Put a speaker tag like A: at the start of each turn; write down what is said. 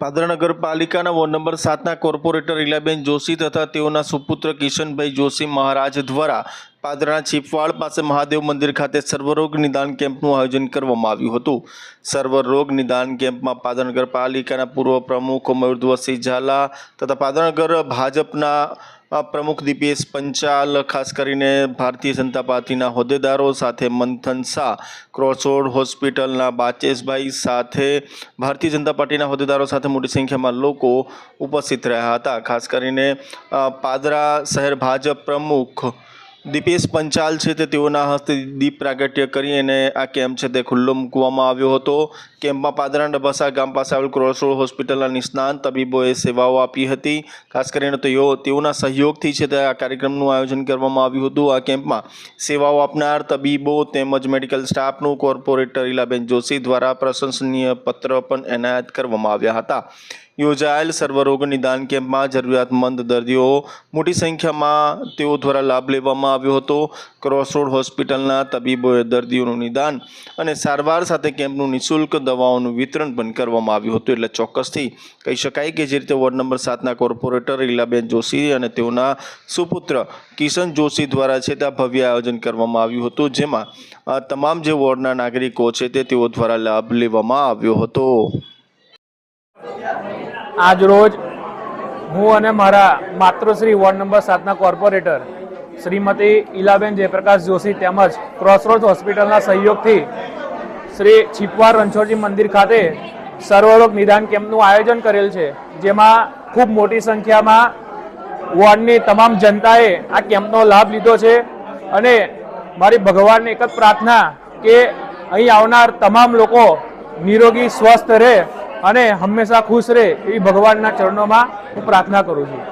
A: પાદરા નગરપાલિકાના ward number સાતના corporator Ilaben Joshi તથા તેઓના સુપુત્ર કિશનભાઈ જોશી મહારાજ દ્વારા પાદરાના છીપવાડ પાસે મહાદેવ મંદિર ખાતે સર્વરોગ નિદાન કેમ્પનું આયોજન કરવામાં આવ્યું હતું. સર્વરોગ નિદાન કેમ્પમાં પાદરા નગરપાલિકાના પૂર્વ પ્રમુખ મયુરધ્વસિંહ ઝાલા તથા પાદરા નગર ભાજપના પ્રમુખ દીપેશ પંચાલ, ખાસ કરીને ભારતીય જનતા પાર્ટીના હોદ્દેદારો સાથે મંથન શાહ ક્રોસરોડ હોસ્પિટલના બાચેશભાઈ સાથે ભારતીય જનતા પાર્ટીના હોદ્દેદારો સાથે મોટી સંખ્યામાં લોકો ઉપસ્થિત રહ્યા હતા. ખાસ કરીને પાદરા શહેર ભાજપ પ્રમુખ દીપેશ પંચાલ છે તે તેઓના હસ્તે દીપ પ્રાગટ્ય કરી અને આ કેમ્પ છે તે ખુલ્લો મૂકવામાં આવ્યો હતો. કેમ્પમાં પાદરા ડબસા ગામ પાસે આવેલ ક્રોસરોડ હોસ્પિટલના નિષ્ણાંત તબીબોએ સેવાઓ આપી હતી. ખાસ કરીને તેઓ તેઓના સહયોગથી છે તે આ કાર્યક્રમનું આયોજન કરવામાં આવ્યું હતું. આ કેમ્પમાં સેવાઓ આપનાર તબીબો તેમજ મેડિકલ સ્ટાફનું કોર્પોરેટર ઇલાબેન જોશી દ્વારા પ્રશંસનીય પત્ર પણ એનાયત કરવામાં આવ્યા હતા. યોજાયેલ સર્વરોગ નિદાન કેમ્પમાં જરૂરિયાતમંદ દર્દીઓ મોટી સંખ્યામાં તેઓ દ્વારા લાભ લેવામાં આવ્યો હતો. ક્રોસરોડ હોસ્પિટલના તબીબોએ દર્દીઓનું નિદાન અને સારવાર સાથે કેમ્પનું નિઃશુલ્ક દવાઓનું વિતરણ પણ કરવામાં આવ્યું હતું. એટલે ચોક્કસથી કહી શકાય કે જે રીતે વોર્ડ નંબર સાતના કોર્પોરેટર લીલાબેન જોશી અને તેઓના સુપુત્ર કિશન જોશી દ્વારા છે ત્યાં ભવ્ય આયોજન કરવામાં આવ્યું હતું. જેમાં તમામ જે વોર્ડના નાગરિકો છે તે તેઓ દ્વારા લાભ લેવામાં આવ્યો હતો.
B: આજ રોજ હું અને મારા માતૃશ્રી વોર્ડ નંબર સાતના કોર્પોરેટર શ્રીમતી ઈલાબેન જયપ્રકાશ જોશી તેમજ ક્રોસરોડ હોસ્પિટલના સહયોગથી શ્રી છીપવાર રણછોડજી મંદિર ખાતે સર્વરોગ નિદાન કેમ્પનું આયોજન કરેલ છે, જેમાં ખૂબ મોટી સંખ્યામાં વોર્ડની તમામ જનતાએ આ કેમ્પનો લાભ લીધો છે અને મારી ભગવાનને એક જ પ્રાર્થના કે અહીં આવનાર તમામ લોકો નિરોગી, સ્વસ્થ રહે અને હંમેશા ખુશ રહે એવી ભગવાનના ચરણોમાં હું પ્રાર્થના કરું છું.